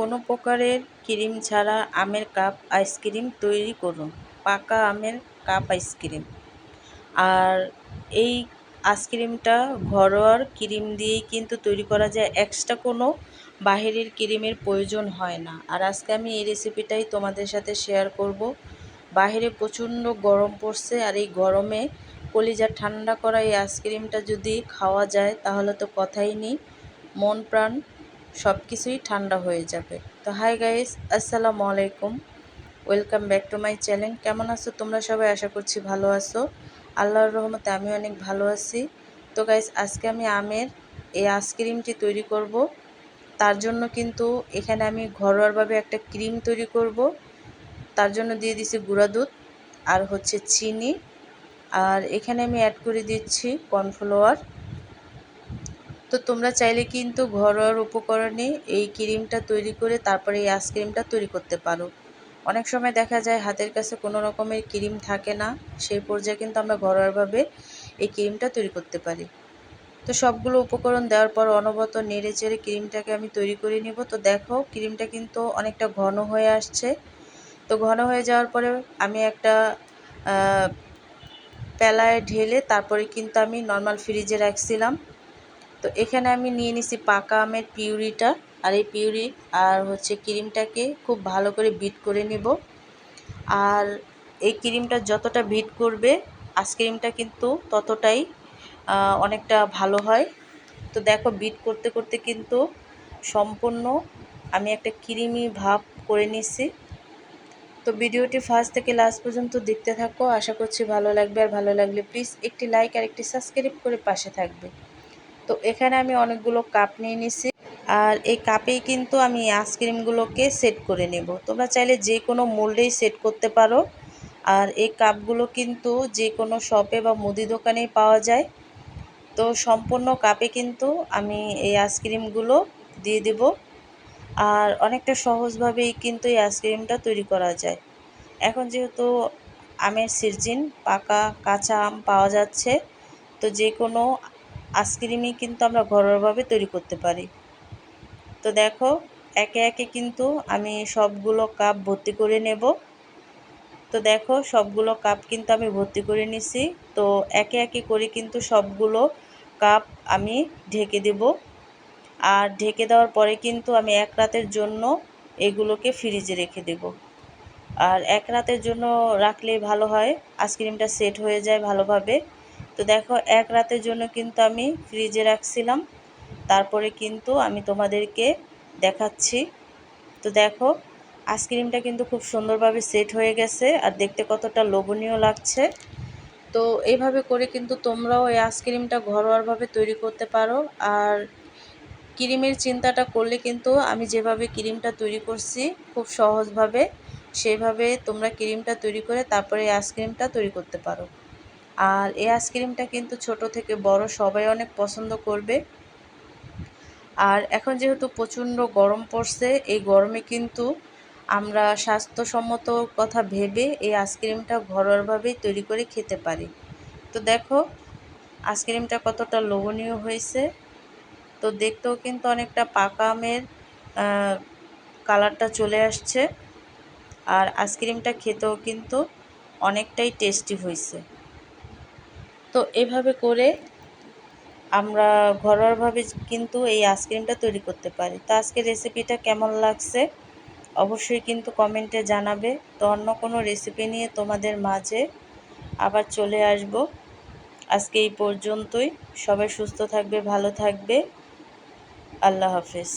কোনো প্রকারের ক্রিম ছাড়া আমের কাপ আইসক্রিম তৈরি করুন। পাকা আমের কাপ আইসক্রিম। আর এই আইসক্রিমটা ঘরোয়ার ক্রিম দিয়েই কিন্তু তৈরি করা যায়। এক্সট্রা কোনো বাহিরের ক্রিমের প্রয়োজন হয় না। আর আজকে আমি এই রেসিপিটাই তোমাদের সাথে শেয়ার করব। বাহিরে প্রচণ্ড গরম পড়ছে আর এই গরমে কলিজা ঠান্ডা করা এই আইসক্রিমটা যদি খাওয়া যায় তাহলে তো কথাই নেই। মন প্রাণ সব কিছুই ঠান্ডা হয়ে যাবে। তো হাই গাইস আসসালামু আলাইকুম। Welcome back to my channel কেমন আছো? তোমরা সবাই আশা করছি ভালো আছো। আল্লাহর রহমতে আমি অনেক ভালো আছি। তো গাইস আজকে আমি আমের এই আইসক্রিমটি তৈরি করব। তার জন্য কিন্তু এখানে আমি ঘরোয়াভাবে একটা ক্রিম তৈরি করব। তার জন্য দিয়ে দিছি গুঁড়া দুধ আর হচ্ছে চিনি। আর এখানে আমি অ্যাড করে দিচ্ছি কর্নফ্লাওয়ার তো তোমরা চাইলে কিন্তু ঘরোয়ার উপকরণে এই ক্রিমটা তৈরি করে তারপরে এই আইসক্রিমটা তৈরি করতে পারো। অনেক সময় দেখা যায় হাতের কাছে কোনো রকমের ক্রিম থাকে না সেই পর্যায়ে কিন্তু আমরা ঘরোয়াভাবে এই ক্রিমটা তৈরি করতে পারি। তো সবগুলো উপকরণ দেওয়ার পর অনবরত নেড়ে চেড়ে ক্রিমটাকে আমি তৈরি করে নিব। তো দেখো ক্রিমটা কিন্তু অনেকটা ঘন হয়ে আসছে। তো ঘন হয়ে যাওয়ার পরে আমি একটা পেলায় ঢেলে তারপরে কিন্তু আমি নর্মাল ফ্রিজে রাখছিলাম। তো এখানে আমি নিয়ে নিছি পাকা আমের পিউরিটা আর এই পিউরি আর হচ্ছে ক্রিমটাকে খুব ভালো করে বিট করে নেব। আর এই ক্রিমটা যতটা বিট করবে আইসক্রিমটা কিন্তু ততটাই অনেকটা ভালো হয়। তো দেখো বিট করতে করতে কিন্তু সম্পূর্ণ আমি একটা ক্রিমি ভাব করে নিছি। তো ভিডিওটি ফার্স্ট থেকে লাস্ট পর্যন্ত দেখতে থাকো। আশা করছি ভালো লাগবে। আর ভালো লাগলে প্লিজ একটি লাইক আর একটি সাবস্ক্রাইব করে পাশে থাকবে। তো এখানে আমি অনেকগুলো কাপ নিয়ে নিছি। আর এই কাপেই কিন্তু আমি আইসক্রিমগুলোকে সেট করে নেব। তোমরা চাইলে যে কোনো মোল্ডেই সেট করতে পারো। আর এই কাপগুলো কিন্তু যে কোনো শপে বা মুদি দোকানেই পাওয়া যায়। তো সম্পূর্ণ কাপে কিন্তু আমি এই আইসক্রিমগুলো দিয়ে দেব। আর অনেকটা সহজভাবেই কিন্তু এই আইসক্রিমটা তৈরি করা যায়। এখন যেহেতু আমের সিরজিন, পাকা কাঁচা আম পাওয়া যাচ্ছে, তো যে কোনো আইসক্রিমই কিন্তু আমরা ঘরোয়াভাবে তৈরি করতে পারি। তো দেখো, একে একে কিন্তু আমি সবগুলো কাপ ভর্তি করে নেব। তো দেখো, সবগুলো কাপ কিন্তু আমি ভর্তি করে নিছি। তো একে একে করে কিন্তু সবগুলো কাপ আমি ঢেকে দেব। আর ঢেকে দেওয়ার পরে কিন্তু আমি এক রাতের জন্য এগুলোকে ফ্রিজে রেখে দেব। আর এক রাতের জন্য রাখলে ভালো হয়, আইসক্রিমটা সেট হয়ে যায় ভালোভাবে। তো দেখো, এক রাতের জন্য কিন্তু আমি ফ্রিজে রাখছিলাম। তারপরে কিন্তু আমি তোমাদেরকে দেখাচ্ছি। তো দেখো আইসক্রিমটা কিন্তু খুব সুন্দরভাবে সেট হয়ে গেছে আর দেখতে কতটা লোভনীয় লাগছে। তো এইভাবে করে কিন্তু তোমরাও এই আইসক্রিমটা ঘরোয়াভাবে তৈরি করতে পারো। আর ক্রিমের চিন্তাটা করলে কিন্তু আমি যেভাবে ক্রিমটা তৈরি করছি খুব সহজভাবে সেইভাবে তোমরা ক্রিমটা তৈরি করে তারপরে আইসক্রিমটা তৈরি করতে পারো। আর এই আইসক্রিমটা কিন্তু ছোট থেকে বড় সবাই অনেক পছন্দ করবে। আর এখন যেহেতু প্রচণ্ড গরম পড়ছে, এই গরমে কিন্তু আমরা স্বাস্থ্যসম্মত কথা ভেবে এই আইসক্রিমটা ঘরোয়াভাবেই তৈরি করে খেতে পারি। তো দেখো, আইসক্রিমটা কতটা লোভনীয় হয়েছে। তো দেখতেও কিন্তু অনেকটা পাকা আমের কালারটা চলে আসছে। আর আইসক্রিমটা খেতেও কিন্তু অনেকটাই টেস্টি হয়েছে। তো এভাবে করে আমরা ঘরোয়াভাবে কিন্তু এই আইসক্রিমটা তৈরি করতে পারি। তো আজকে রেসিপিটা কেমন লাগছে? অবশ্যই কিন্তু কমেন্টে জানাবে। তো অন্য কোনো রেসিপি নিয়ে তোমাদের মাঝে আবার চলে আসব। আজকে এই পর্যন্তই। সবাই সুস্থ থাকবে, ভালো থাকবে। আল্লাহ হাফিজ।